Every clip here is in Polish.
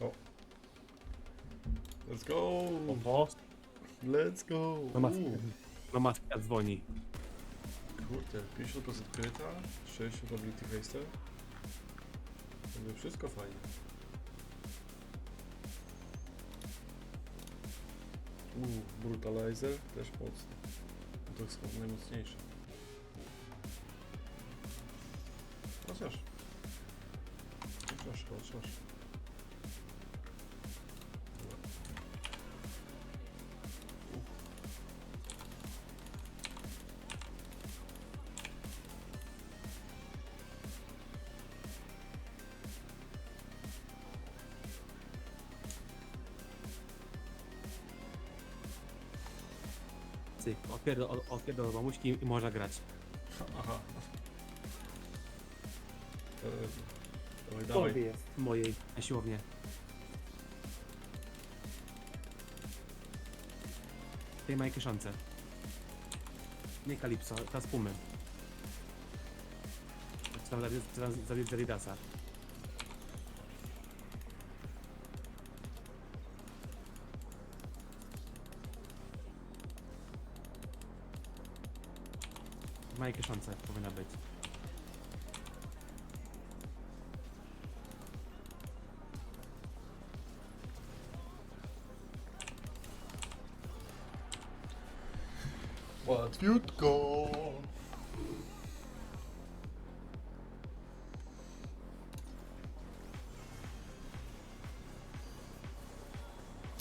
O. Let's go! Oho, Let's go! no Uuu, no maska dzwoni. Kurde, 50% kryta, 60 ability haster. Jakby wszystko fajnie. Uuu, brutalizer też mocny. To jest chyba najmocniejszy. Cyk, opierdol, opierdol mamuśki i można grać. Aha. E, Dawaj, Zombie dawaj. jest. Mojej na siłownię. Tej mojej kieszonce. Nie Kalipso, ta z Pumy. Czy tam zabić- czy mojej kieszonce powinna być. Łatwiutko.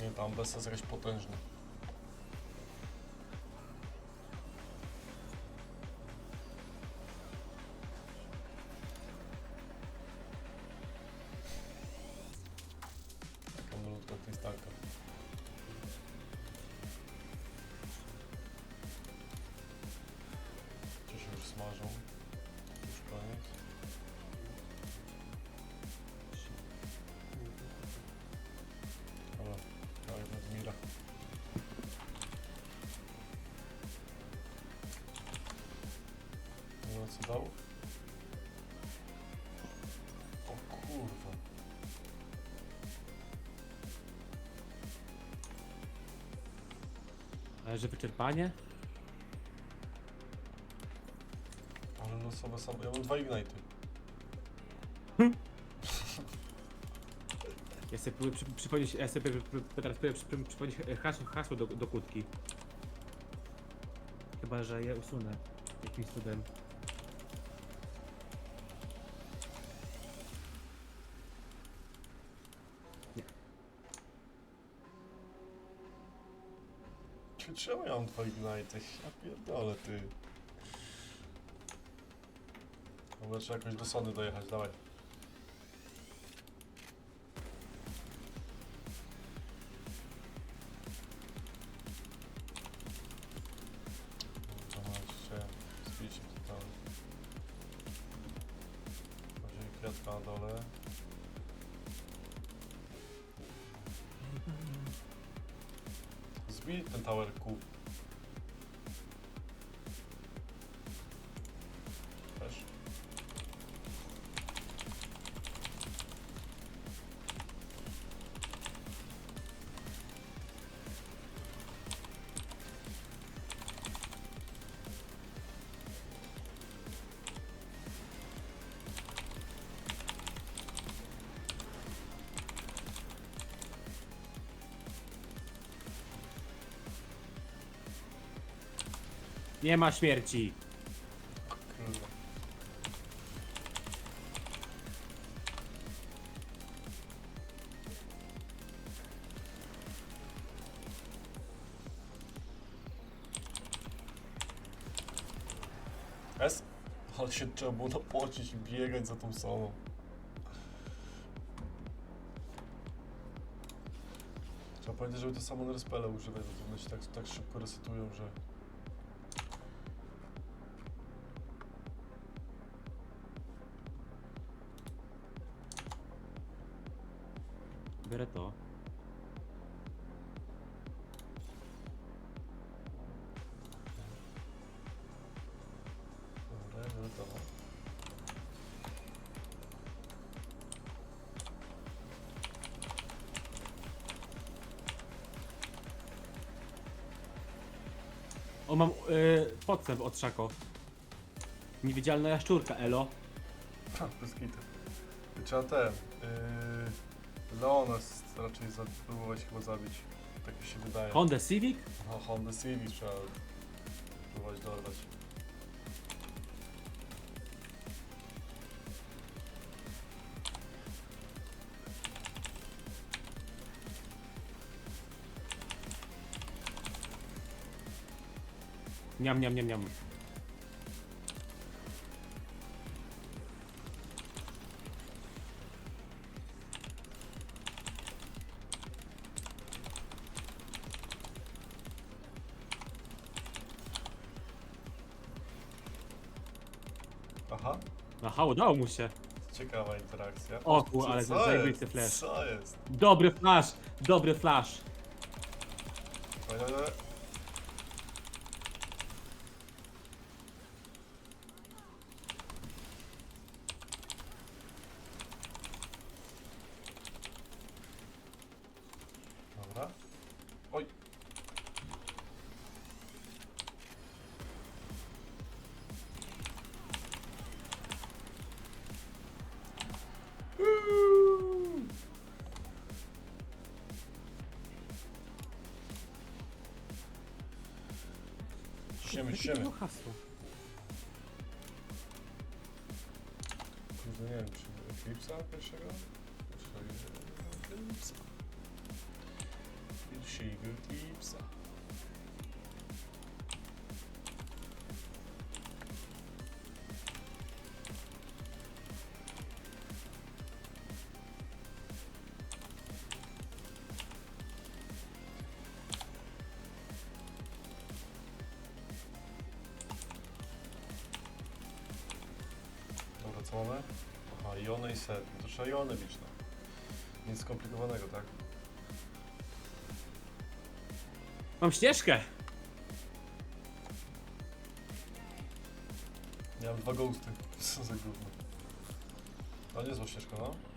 Nie, tam bez jest potężny. Wyczerpanie? Ale losowe same. Ja mam dwa ignite'y. Ja sobie próbuję przy, przypomnieć, ja sobie pr- pr- teraz próbuję przy, przy, przypomnieć hasło, hasło do, do kłódki. Chyba, że je usunę jakimś cudem. Mam dwa ignite'y? Ja pierdolę ty. Trzeba jakoś do sody dojechać, dawaj. Nie ma śmierci! S? Ale się trzeba było napocić i biegać za tą samą. Trzeba powiedzieć, żeby to samo respele używać, bo to one się tak, tak szybko resetują, że... podstęp od Szako. Niewidzialna jaszczurka, elo. Ha, bez kitu. Trzeba ten... Yy, Leona s- raczej za, próbować chyba zabić. Tak mi się wydaje. Honda Civic? No, Honda Civic trzeba próbować dorwać. Niam, niam, niam, niam. Aha, Aha, udało mu się. ciekawa interakcja. O kur- ale co zajebisty jest? flash. Co jest? Dobry flash, dobry flash. Siemy, Jakie to siemy. było hasło? Kurde, nie wiem, czy Eclipse'a pierwszego? Czy Eclipse'a? Pierwszego Eclipse'a. Mamy? Aha, Iony i set. No to trzeba Iony bić, no. Nic skomplikowanego, tak? Mam ścieżkę. Ja mam dwa ghosty. Co za gówno. To niezła ścieżka, no.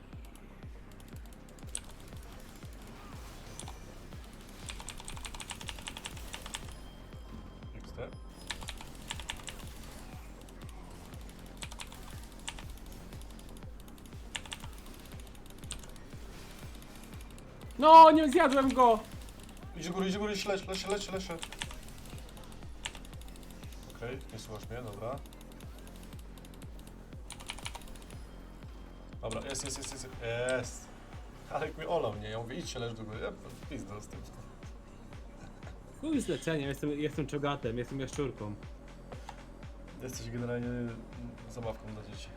No, nie zjadłem go. Idź do góry, idź do góry, leć, leć, leć, leć. Okej, nie słuchasz mnie, dobra. Dobra, jest, jest, jest, jest, jest. Alek mi olał, nie? Ja mówię, idź się lecz do góry. Ja pizdę z tym. Chuj zlecenie, jestem, jestem czogatem, jestem jaszczurką. Jesteś generalnie zabawką dla dzieci.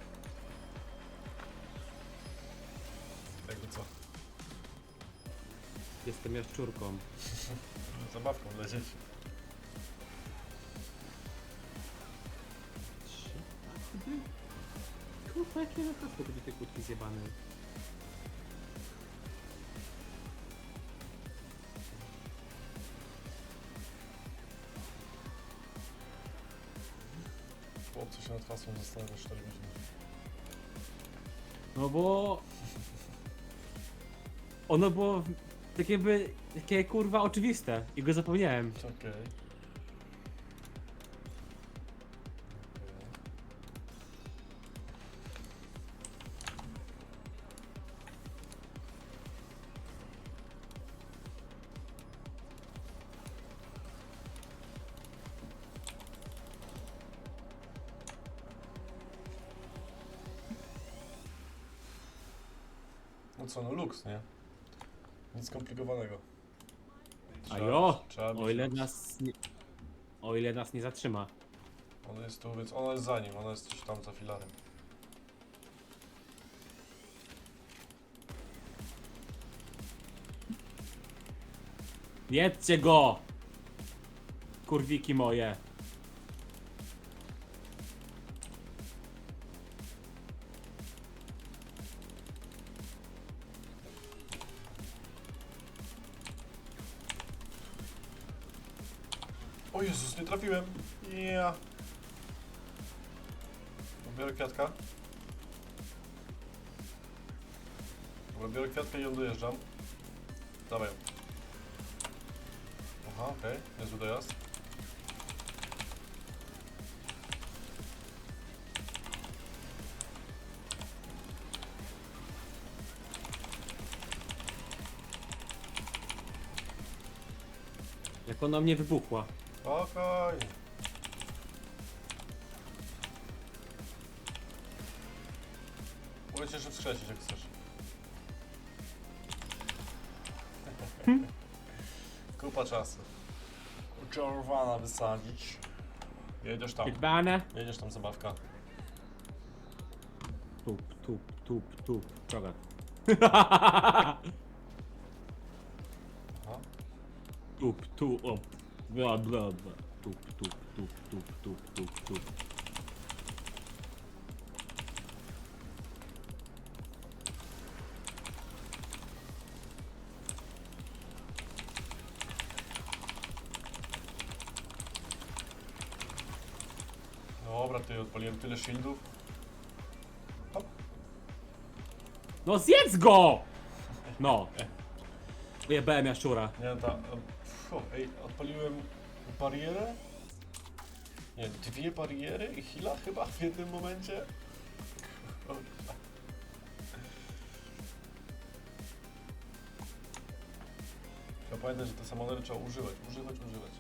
Jestem jaszczurką. Zabawką dla dzieci. Kurwa, jakie na hasło będzie te kłódki zjebane. Chłopcy się nad hasłem zastanawia 4 godziny. No bo... Ono było w- takie jakby, takie kurwa oczywiste i go zapomniałem. Okej. No co, no luks, nie? Nic skomplikowanego. A jo, trzeba o ile nas nie, o ile nas nie zatrzyma. Ona jest tu, więc ona jest za nim, ona jest gdzieś tam za filarem. Jedzcie go! Kurwiki moje. Biorę kwiatka. Dobra, biorę kwiatkę i ją dojeżdżam. Dawaj. Aha, okej, okay. niezły dojazd. Jak ona mnie wybuchła. Okej. Okay. Wskrzesić jak chcesz. Kupa czasu. Uczarowana wysadzić. Jedziesz tam. Pitbane. Jedziesz tam zabawka. Tup, tup, tup, tup. Czogat. Aha. tup, tup, o. Bla, bla, bla. Tup, tup, tup, tup, tup, tup, tup. Tyle shieldów. No zjedz go! No. Ujebałem ja szczura. Nie, ta. Fu, ej, odpaliłem barierę? Nie, dwie bariery i heala chyba w jednym momencie. Kurwa. Trzeba pamiętać, że te samonery trzeba używać, używać, używać.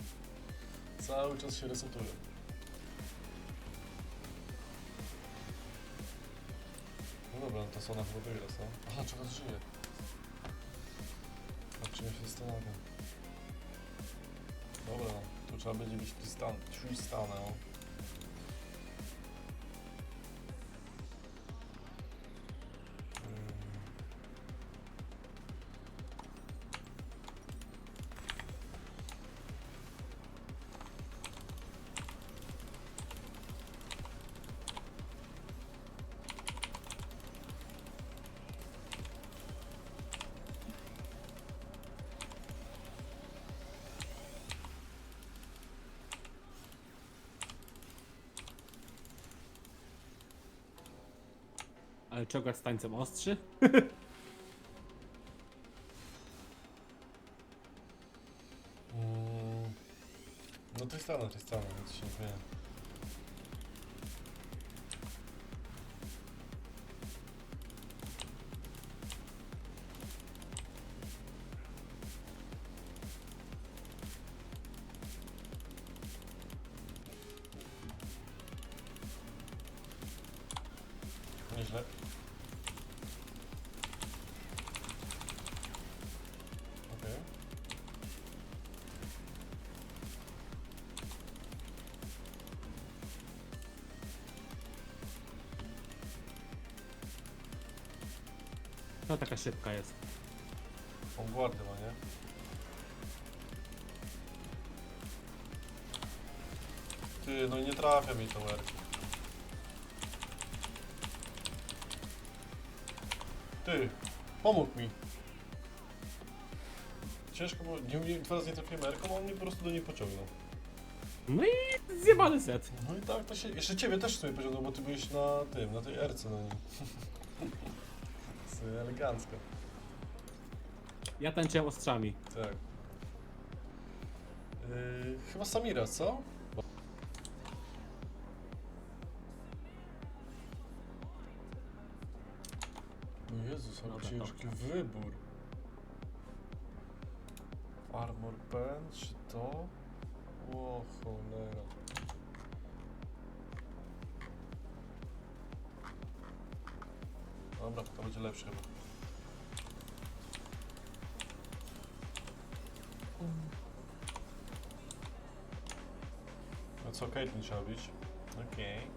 Cały czas się resetują. Chyba wygra, co? A, dlaczego żyje? Nad czym ja się zastanawiam. Dobra, tu trzeba będzie być Tristan, Tristana. Czogat z tańcem ostrzy? Mm. No Tristana, Tristana, nic się nie zmienia. No taka szybka jest. On guardy ma, nie? Ty, no nie trafia mi to erki. Ty, pomógł mi. Ciężko było, nie, nie, dwa razy nie trafiłem erką, a on mnie po prostu do niej pociągnął. No i zjebany set. No i tak to się, jeszcze ciebie też w sumie pociągnął, bo ty byłeś na tym, na tej erce na nim. Elegancko, Ja tańczyłem ostrzami. tak. Yy, chyba Samira, co? O Jezus, ale Dobra, ciężki wybór. Armor pen, czy to? O cholera. Będzie lepsze chyba. No co, Caitlyn trzeba bić? Okej.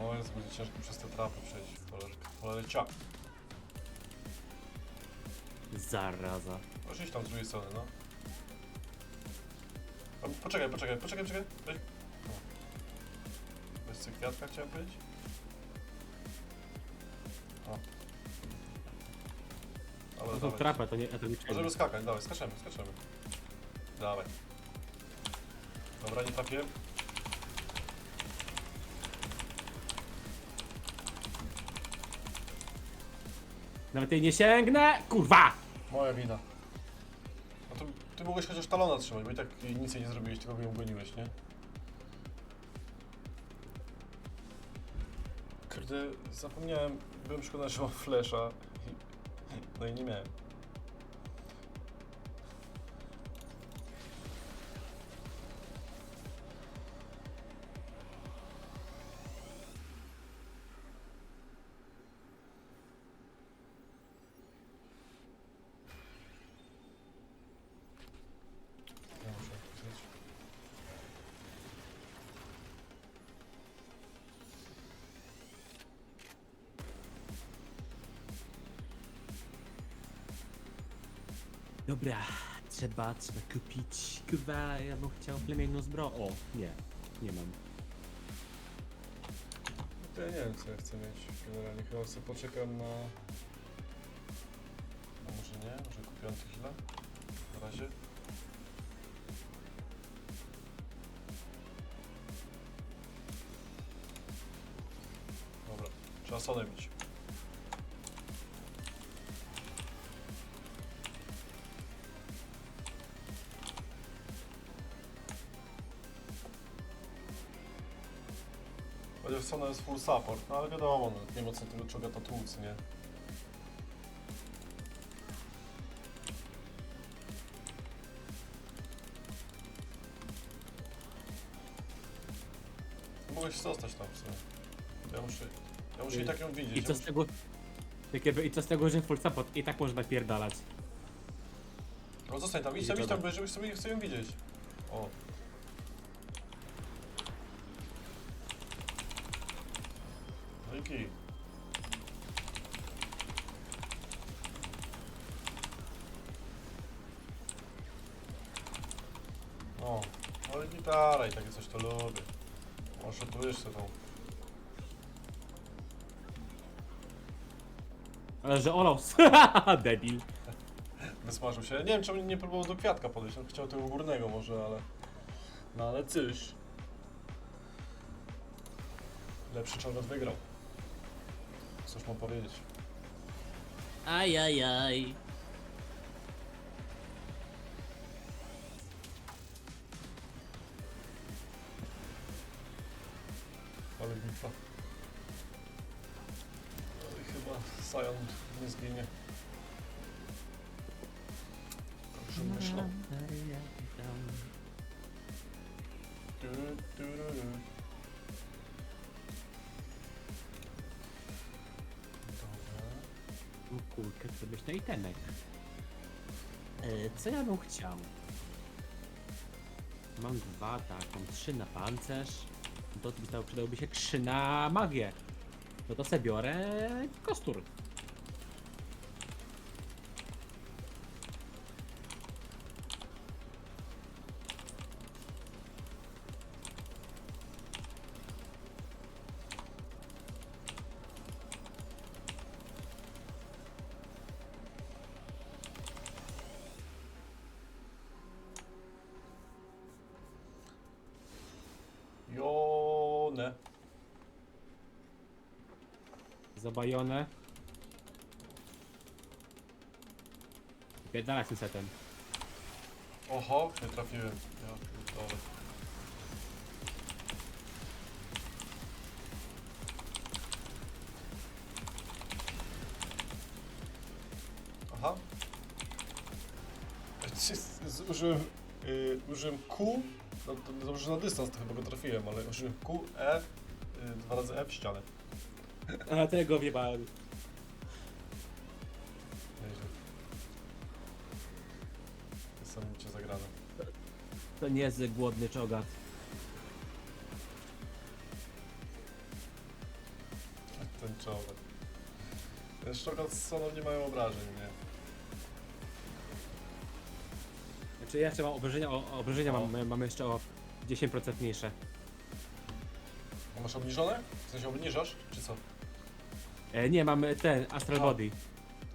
O, jest będzie ciężko przez te trapy przejść. Cholerka. Cholercia. Zaraza. Możesz iść tam z drugiej strony, no. A, poczekaj, poczekaj, poczekaj, poczekaj. Weź. O. Bez tych kwiatka chciałem powiedzieć? To są dawaj. trapę, to nie, to nie. Możemy skakać, dawaj, skaczemy, skaczemy. Dawaj. Dobra, nie trafiłem. Nawet jej nie sięgnę! Kurwa! Moja wina. No to ty mogłeś chociaż talona trzymać, bo i tak nic jej nie zrobiłeś, tylko ją goniłeś, nie? Kurde, zapomniałem, byłem przekonany, że mam flesza. No i nie miałem. Dobra, trzeba, trzeba kupić. Kurwa, ja bym chciał plemienną zbroję. O, nie, nie mam. To ja nie wiem co ja chcę mieć generalnie. Chyba sobie poczekam na... Chociaż Sona jest full support, no ale wiadomo, no, nie ma co tego czogata tłuc, nie? Mogłeś zostać tam w sumie. Ja muszę, ja muszę i tak ją widzieć. I co ja z tego... Jakiego, I co z tego, że full support i tak można pierdalać. muszę... No zostań tam, idź tam, idź tam, żebyś sobie chcę ją widzieć. O. i takie coś to lubię. Może tu jeszcze tą. Ale że Olos, debil. Wysmażył się. Nie wiem, czemu nie próbował do kwiatka podejść. On chciał tego górnego może, ale... No ale cyż. Lepszy czołg wygrał. Cóż mam powiedzieć. Ajajaj. Ale bitwa. No i chyba Sion nie zginie. Dobrze myślą. Tu, tu, ru, ru. Dobra. O kurkę, to być na itemek. E, co ja bym chciał? Mam dwa, tak, mam trzy na pancerz. To przydał- przydałby się trzy na magię. No to sobie biorę kostur. Zabajone. Pierdalać tym setem. Oho, nie trafiłem. Ja pierdolę. Aha. Z- z- Użyłem, y, użyłem Q, no to dobrze, że na dystans to chyba go trafiłem, ale użyłem Q, E, y, dwa razy E w ścianę. A tego wiebałem. Nieźle. Niesamowicie zagrane. To nie jest głodny czogat. Ten czołg. Ten szczokat z Soną nie mają obrażeń, nie? Znaczy ja jeszcze mam obrażenia, o, obrażenia O. mam, mam jeszcze o 10% mniejsze. A masz obniżone? W sensie obniżasz, czy co? E, nie, mam ten, Astral. Body.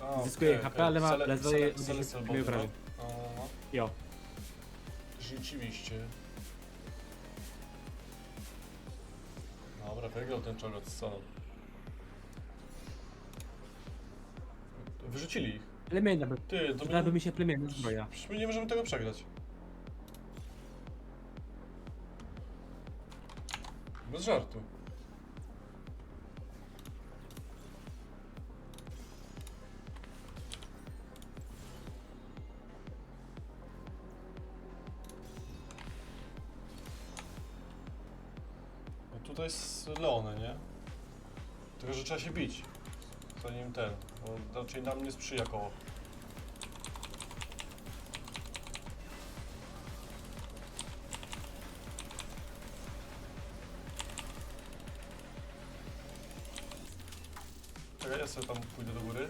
A, Zyskuje okej, HP, okej. ale ma- Cele- ale cele- zadaje cele 10 celboty, mniej obrażeń. no. No, Jo. Rzeczywiście. Dobra, wygrał ten czołg z Soną. Wyrzucili ich. Plemienna by, Ty, to przydałaby mi się plemienna zbroja. Przecież my nie możemy tego przegrać. Bez żartu. to jest Leone, nie? Tylko, że trzeba się bić. Zanim ten, bo raczej nam nie sprzyja koło. Czekaj, ja sobie tam pójdę do góry.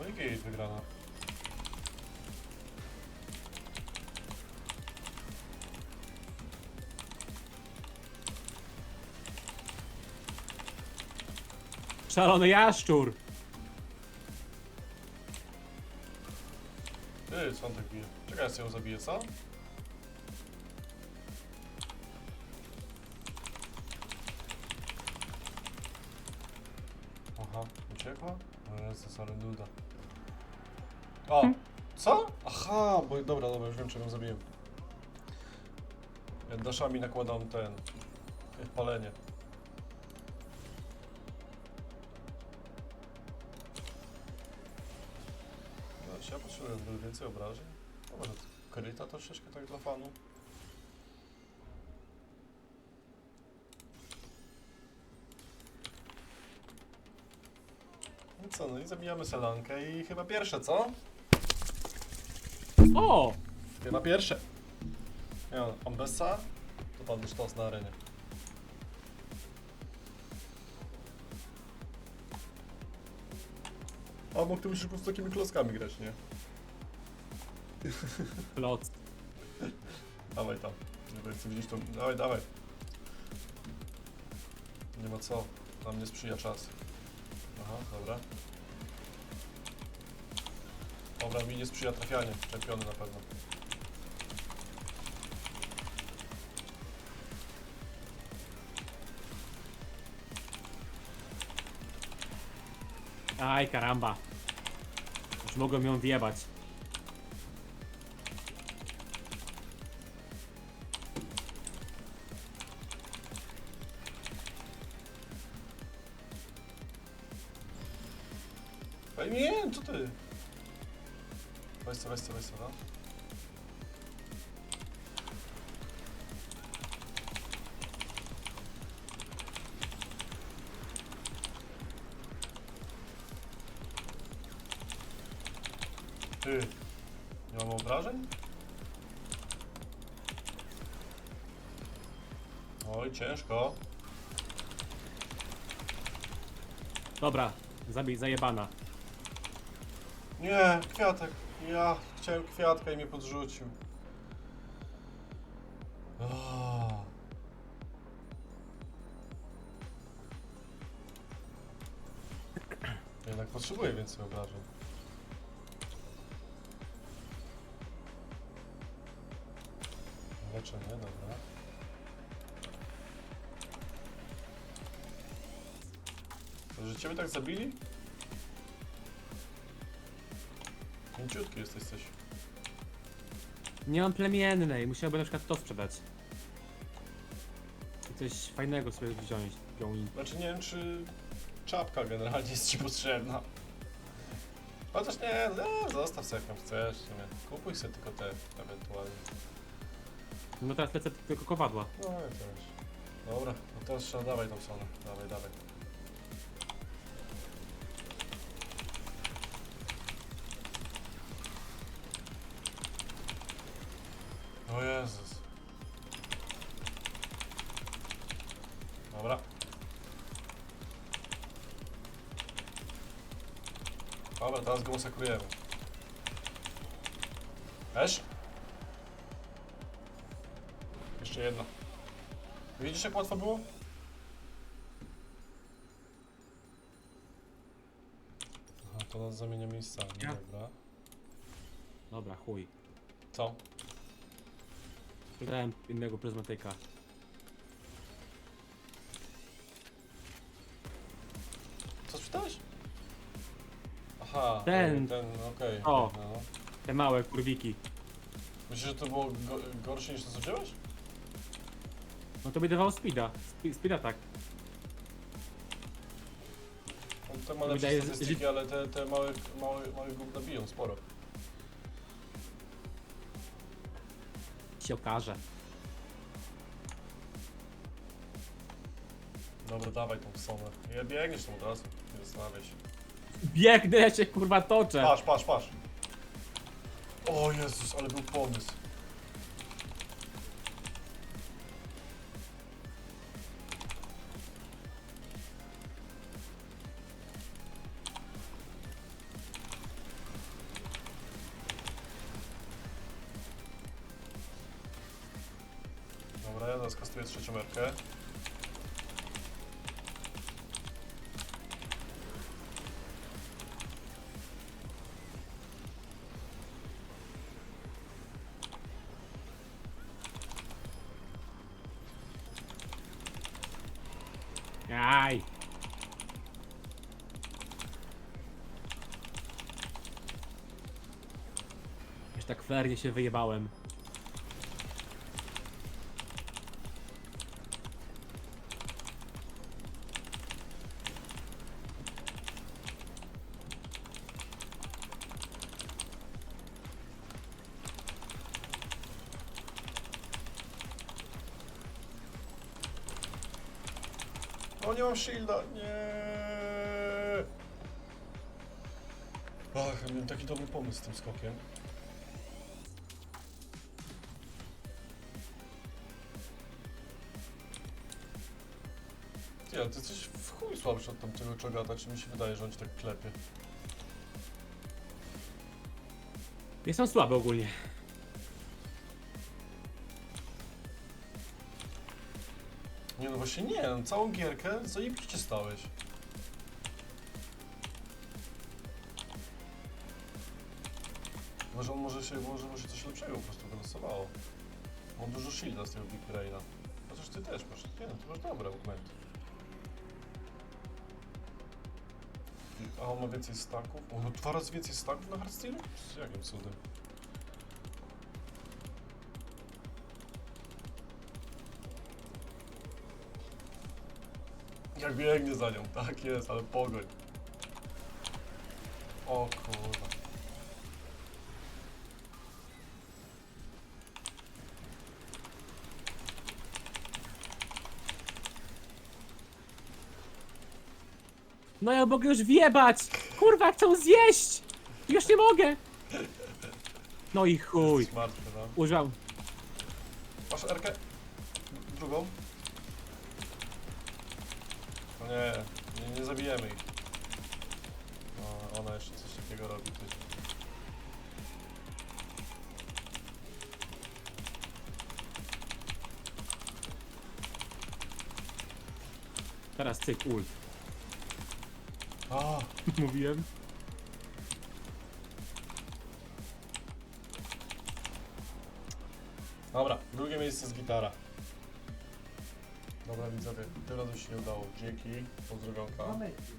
No i gate wygrana. Szalony jaszczur! Ty, co on tak bije? Czekaj, ja sobie ją zabiję, co? Aha, uciekła? O Jezus, ale nuda. O! Co? Aha, bo dobra, dobra, już wiem czego ją zabiłem. Ja Daszami nakładam ten... palenie. Czy ja potrzebuję więcej obrażeń? No może kryta troszeczkę tak dla fanu. No co, no i zabijamy Selankę i chyba pierwsze, co? O! Chyba pierwsze. Nie no, Ambessa to padł sztos na arenie. A mógł ty musisz po prostu takimi kloskami grać, nie? Lot. Dawaj tam. Nie chcę widzieć to. Dawaj, dawaj. Nie ma co. Nam nie sprzyja czas. Aha, dobra. Dobra, mi nie sprzyja trafianie. Czempiony na pewno. Aj, karamba. Już mogłem ją wjebać. Dobra, zabij, zajebana. Nie, kwiatek. Ja chciałem kwiatka i mnie podrzucił. Ah. Jednak potrzebuję więcej obrażeń. Leczenie, dobra. Że ciebie tak zabili? Mięciutki jesteś coś. Nie mam plemiennej, musiałbym na przykład to sprzedać. I coś fajnego sobie wziąć. wziąć. Znaczy nie wiem, czy czapka generalnie jest ci potrzebna. Chociaż nie, no, zostaw sobie jaką chcesz. w sumie. Kupuj sobie tylko te ewentualnie. No teraz lecę tylko kowadła. No ja też. Dobra, no to jeszcze dawaj tą sonę. Dawaj, dawaj. Dobra, teraz go masakrujemy. Też? Jeszcze jedna. Widzisz jak łatwo było? Aha, to nas zamienia miejscami, Ja. dobra. Dobra, chuj. Co? Sprzedałem innego pryzmatyka. Ten. ten, okej. O. No. Te małe kurwiki. Myślisz, że to było go gorsze niż to co wziąłeś? No to by dawało speeda. Spe- Speeda tak. No, te ma lepsze Wydaje, statystyki, ale te, te małe, małe, małe gówna biją sporo. Się okaże. Dobra, dawaj tą sonę. Ja biegniesz tam od razu, nie zastanawiaj się. Biegnę, ja się kurwa toczę. Patrz, patrz, patrz. O Jezus, ale był pomysł. Dobra, ja zaraz kastuję trzecią merkę. Fernie się wyjebałem. O, nie mam shielda, nie. Ach, miałem taki dobry pomysł z tym skokiem. Ale ty jesteś w chuj słabszy od tamtego czogata, czy mi się wydaje, że on ci tak klepie? Jestem słaby ogólnie. Nie no właśnie nie, no, całą gierkę zajebiście stałeś. Może on może się, może mu się coś lepszego po prostu wylosowało. On dużo shielda z tego Big Braina. Chociaż ty też masz, nie no, ty masz dobre argumenty. A on ma więcej staków? O, no dwa razy więcej staków na Hearthstone? Z jakim cudem? Jak biegnie za nią, tak jest, ale pogoń. O kurwa. No ja mogę już wjebać! Kurwa, chcą zjeść! Już nie mogę! No i chuj. Jesteś martwy, no. Użyłam. Masz Erkę? Drugą? No nie, nie, nie zabijemy ich. No, ona jeszcze coś takiego robi. Ty. Teraz cyk, ult. A, Mówiłem. dobra, drugie miejsce z gitara. Dobra widzowie, tym razem się nie udało. Dzięki, pozdrowionka.